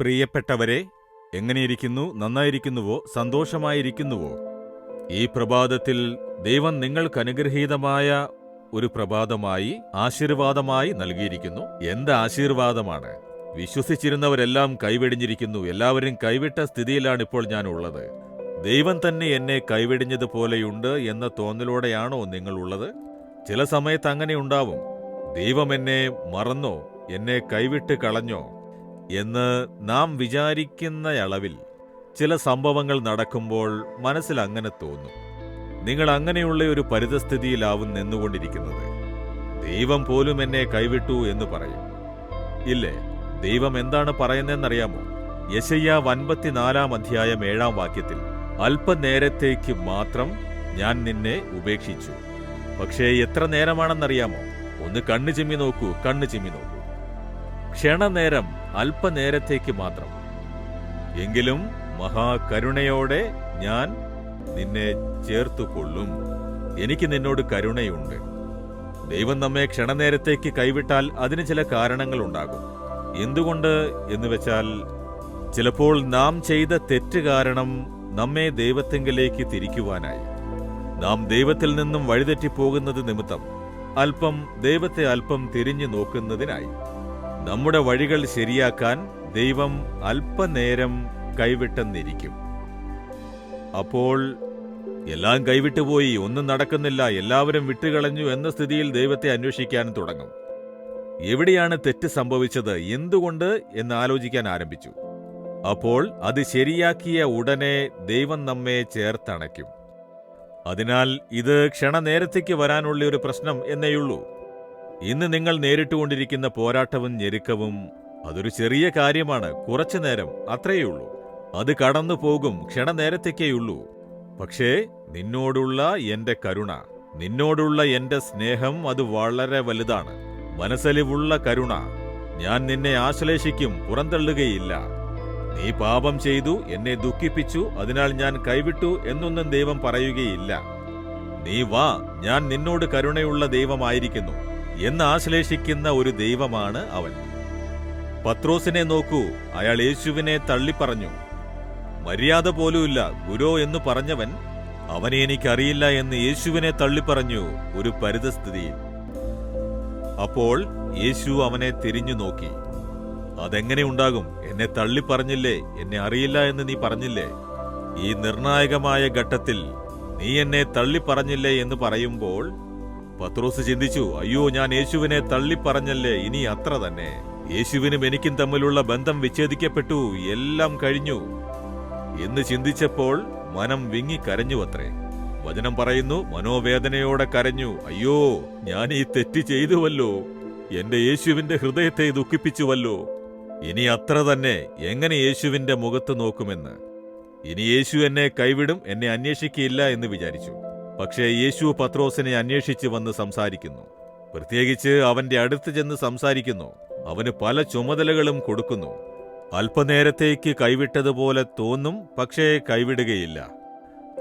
പ്രിയപ്പെട്ടവരെ എങ്ങനെയിരിക്കുന്നു നന്നായിരിക്കുന്നുവോ സന്തോഷമായിരിക്കുന്നുവോ? ഈ പ്രഭാതത്തിൽ ദൈവം നിങ്ങൾക്ക് അനുഗ്രഹീതമായ ഒരു പ്രഭാതമായി ആശീർവാദമായി നൽകിയിരിക്കുന്നു. എന്ത് ആശീർവാദമാണ്? വിശ്വസിച്ചിരുന്നവരെല്ലാം കൈവെടിഞ്ഞിരിക്കുന്നു. എല്ലാവരും കൈവിട്ട സ്ഥിതിയിലാണ് ഇപ്പോൾ ഞാൻ ഉള്ളത്. ദൈവം തന്നെ എന്നെ കൈവെടിഞ്ഞതുപോലെയുണ്ട് എന്ന തോന്നലോടെയാണോ നിങ്ങളുള്ളത് ചില സമയത്ത് അങ്ങനെ ഉണ്ടാവും. ദൈവം എന്നെ മറന്നോ എന്നെ കൈവിട്ട് കളഞ്ഞോ? എന്ന് നാം വിചാരിക്കുന്ന അളവിൽ ചില സംഭവങ്ങൾ നടക്കുമ്പോൾ മനസ്സിൽ അങ്ങനെ തോന്നും. നിങ്ങൾ അങ്ങനെയുള്ള ഒരു പരിതസ്ഥിതിയിലാവും നിന്നുകൊണ്ടിരിക്കുന്നത്. ദൈവം പോലും എന്നെ കൈവിട്ടു എന്ന് പറയും. ഇല്ലേ ദൈവം എന്താണ് പറയുന്നതെന്നറിയാമോ? യശയ്യ അൻപത്തിനാലാം അധ്യായം ഏഴാം വാക്യത്തിൽ അല്പനേരത്തേക്ക് മാത്രം ഞാൻ നിന്നെ ഉപേക്ഷിച്ചു. പക്ഷേ എത്ര നേരമാണെന്നറിയാമോ? ഒന്ന് കണ്ണു ചിമ്മി നോക്കൂ കണ്ണു ചിമ്മി നോക്കൂ. ക്ഷണനേരം അല്പനേരത്തേക്ക് മാത്രം. എങ്കിലും മഹാകരുണയോടെ ഞാൻ നിന്നെ ചേർത്തുകൊള്ളും. എനിക്ക് നിന്നോട് കരുണയുണ്ട്. ദൈവം നമ്മെ ക്ഷണനേരത്തേക്ക് കൈവിട്ടാൽ അതിന് ചില കാരണങ്ങളുണ്ടാകും. എന്തുകൊണ്ട് എന്ന് വെച്ചാൽ ചിലപ്പോൾ നാം ചെയ്ത തെറ്റ് കാരണം നമ്മെ ദൈവത്തെങ്കിലേക്ക് തിരിക്കുവാനായി. നാം ദൈവത്തിൽ നിന്നും വഴിതെറ്റിപ്പോകുന്നത് നിമിത്തം അല്പം ദൈവത്തെ അല്പം തിരിഞ്ഞു നോക്കുന്നതിനായി. നമ്മുടെ വഴികൾ ശരിയാക്കാൻ ദൈവം അല്പനേരം കൈവിട്ടെന്നിരിക്കും. അപ്പോൾ എല്ലാം കൈവിട്ടുപോയി ഒന്നും നടക്കുന്നില്ല എല്ലാവരും വിട്ടുകളഞ്ഞു എന്ന സ്ഥിതിയിൽ ദൈവത്തെ അന്വേഷിക്കാൻ തുടങ്ങും. എവിടെയാണ് തെറ്റ് സംഭവിച്ചത് എന്തുകൊണ്ട് എന്ന് ആലോചിക്കാൻ ആരംഭിച്ചു. അപ്പോൾ അത് ശരിയാക്കിയ ഉടനെ ദൈവം നമ്മെ ചേർത്തണയ്ക്കും. അതിനാൽ ഇത് ക്ഷണനേരത്തേക്ക് വരാനുള്ള ഒരു പ്രശ്നം എന്നേയുള്ളൂ. ഇന്ന് നിങ്ങൾ നേരിട്ടുകൊണ്ടിരിക്കുന്ന പോരാട്ടവും ഞെരുക്കവും അതൊരു ചെറിയ കാര്യമാണ്. കുറച്ചു നേരം അത്രയുള്ളൂ അത് കടന്നു പോകും ക്ഷണനേരത്തേക്കേയുള്ളൂ. പക്ഷേ നിന്നോടുള്ള എന്റെ കരുണ നിന്നോടുള്ള എന്റെ സ്നേഹം അത് വളരെ വലുതാണ്. മനസ്സലിവുള്ള കരുണ. ഞാൻ നിന്നെ ആശ്ലേഷിക്കും പുറന്തള്ളുകയില്ല. നീ പാപം ചെയ്തു എന്നെ ദുഃഖിപ്പിച്ചു അതിനാൽ ഞാൻ കൈവിട്ടു എന്നൊന്നും ദൈവം പറയുകയില്ല. നീ വാ ഞാൻ നിന്നോട് കരുണയുള്ള ദൈവമായിരിക്കുന്നു. എന്ന് ആശ്ലേഷിക്കുന്ന ഒരു ദൈവമാണ് അവൻ. പത്രോസിനെ നോക്കൂ അയാൾ യേശുവിനെ തള്ളിപ്പറഞ്ഞു. മര്യാദ പോലുമില്ല ഗുരോ എന്ന് പറഞ്ഞവൻ അവനെ എനിക്കറിയില്ല എന്ന് യേശുവിനെ തള്ളിപ്പറഞ്ഞു ഒരു പരിതസ്ഥിതിയിൽ. അപ്പോൾ യേശു അവനെ തിരിഞ്ഞു നോക്കി. അതെങ്ങനെ ഉണ്ടാകും? എന്നെ തള്ളിപ്പറഞ്ഞില്ലേ? എന്നെ അറിയില്ല എന്ന് നീ പറഞ്ഞില്ലേ? ഈ നിർണായകമായ ഘട്ടത്തിൽ നീ എന്നെ തള്ളിപ്പറഞ്ഞില്ലേ എന്ന് പറയുമ്പോൾ പത്രോസ് ചിന്തിച്ചു അയ്യോ ഞാൻ യേശുവിനെ തള്ളിപ്പറഞ്ഞല്ലേ? ഇനി അത്ര തന്നെ. യേശുവിനും എനിക്കും തമ്മിലുള്ള ബന്ധം വിച്ഛേദിക്കപ്പെട്ടു. എല്ലാം കഴിഞ്ഞു. എന്ന് ചിന്തിച്ചപ്പോൾ മനം വിങ്ങി കരഞ്ഞുവത്രേ വചനം പറയുന്നു മനോവേദനയോടെ കരഞ്ഞു. അയ്യോ ഞാൻ ഈ തെറ്റ് ചെയ്തുവല്ലോ. എന്റെ യേശുവിന്റെ ഹൃദയത്തെ ദുഃഖിപ്പിച്ചുവല്ലോ. ഇനി അത്ര തന്നെ. എങ്ങനെ യേശുവിന്റെ മുഖത്ത് നോക്കുമെന്ന്? ഇനി യേശു എന്നെ കൈവിടും എന്നെ അന്വേഷിക്കയില്ല എന്ന് വിചാരിച്ചു. പക്ഷേ യേശു പത്രോസിനെ അന്വേഷിച്ച് വന്ന് സംസാരിക്കുന്നു. പ്രത്യേകിച്ച് അവന്റെ അടുത്ത് ചെന്ന് സംസാരിക്കുന്നു. അവന് പല ചുമതലകളും കൊടുക്കുന്നു. അല്പനേരത്തേക്ക് കൈവിട്ടതുപോലെ തോന്നും പക്ഷേ കൈവിടുകയില്ല.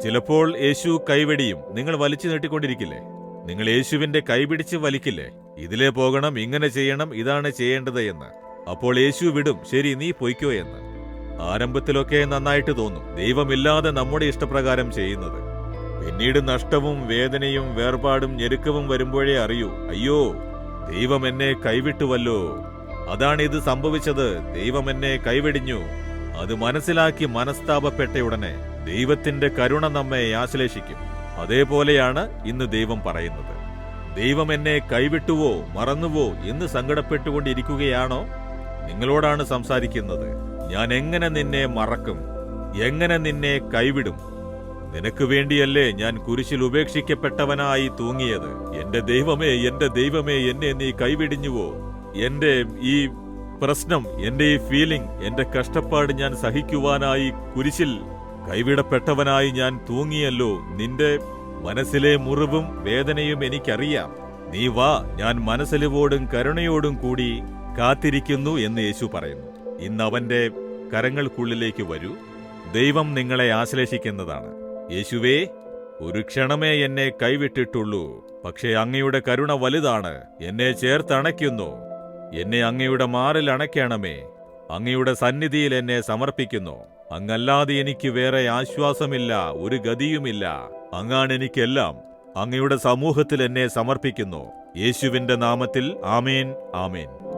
ചിലപ്പോൾ യേശു കൈവെടിയും. നിങ്ങൾ വലിച്ചു നീട്ടിക്കൊണ്ടിരിക്കില്ലേ? നിങ്ങൾ യേശുവിന്റെ കൈപിടിച്ച് വലിക്കില്ലേ? ഇതിലേ പോകണം ഇങ്ങനെ ചെയ്യണം ഇതാണ് ചെയ്യേണ്ടത് എന്ന്. അപ്പോൾ യേശു വിടും. ശരി നീ പൊയ്ക്കോ എന്ന്. ആരംഭത്തിലൊക്കെ നന്നായിട്ട് തോന്നും. ദൈവമില്ലാതെ നമ്മുടെ ഇഷ്ടപ്രകാരം ചെയ്യുന്നത്. പിന്നീട് നഷ്ടവും വേദനയും വേർപാടും ഞെരുക്കവും വരുമ്പോഴേ അറിയൂ. അയ്യോ ദൈവം എന്നെ കൈവിട്ടുവല്ലോ. അതാണ് ഇത് സംഭവിച്ചത്. ദൈവം എന്നെ കൈവിടിഞ്ഞു. അത് മനസ്സിലാക്കി മനസ്താപപ്പെട്ട ഉടനെ ദൈവത്തിന്റെ കരുണ നമ്മെ ആശ്ലേഷിക്കും. അതേപോലെയാണ് ഇന്ന് ദൈവം പറയുന്നത്. ദൈവം എന്നെ കൈവിട്ടുവോ മറന്നുവോ എന്ന് സങ്കടപ്പെട്ടുകൊണ്ടിരിക്കുകയാണോ? നിങ്ങളോടാണ് സംസാരിക്കുന്നത്. ഞാൻ എങ്ങനെ നിന്നെ മറക്കും? എങ്ങനെ നിന്നെ കൈവിടും? നിനക്ക് വേണ്ടിയല്ലേ ഞാൻ കുരിശിൽ ഉപേക്ഷിക്കപ്പെട്ടവനായി തൂങ്ങിയത്? എന്റെ ദൈവമേ എന്റെ ദൈവമേ എന്നെ നീ കൈവിടിഞ്ഞുവോ? എന്റെ ഈ പ്രശ്നം എന്റെ ഈ ഫീലിംഗ് എന്റെ കഷ്ടപ്പാട് ഞാൻ സഹിക്കുവാനായി കുരിശിൽ കൈവിടപ്പെട്ടവനായി ഞാൻ തൂങ്ങിയല്ലോ. നിന്റെ മനസ്സിലെ മുറിവും വേദനയും എനിക്കറിയാം. നീ വാ ഞാൻ മനസ്സിലുവോടും കരുണയോടും കൂടി കാത്തിരിക്കുന്നു എന്ന് യേശു പറയുന്നു. ഇന്ന് അവന്റെ കരങ്ങൾക്കുള്ളിലേക്ക് വരൂ. ദൈവം നിങ്ങളെ ആശ്ലേഷിക്കുന്നതാണ്. യേശുവേ ഒരു ക്ഷണമേ എന്നെ കൈവിട്ടിട്ടുള്ളൂ. പക്ഷേ അങ്ങയുടെ കരുണ വലുതാണ്. എന്നെ ചേർത്തണയ്ക്കുന്നു. എന്നെ അങ്ങയുടെ മാറിൽ അണയ്ക്കണമേ. അങ്ങയുടെ സന്നിധിയിൽ എന്നെ സമർപ്പിക്കുന്നു. അങ്ങല്ലാതെ എനിക്ക് വേറെ ആശ്വാസമില്ല ഒരു ഗതിയുമില്ല. അങ്ങാണ് എനിക്കെല്ലാം. അങ്ങയുടെ സമൂഹത്തിൽ എന്നെ സമർപ്പിക്കുന്നു. യേശുവിന്റെ നാമത്തിൽ ആമേൻ ആമേൻ.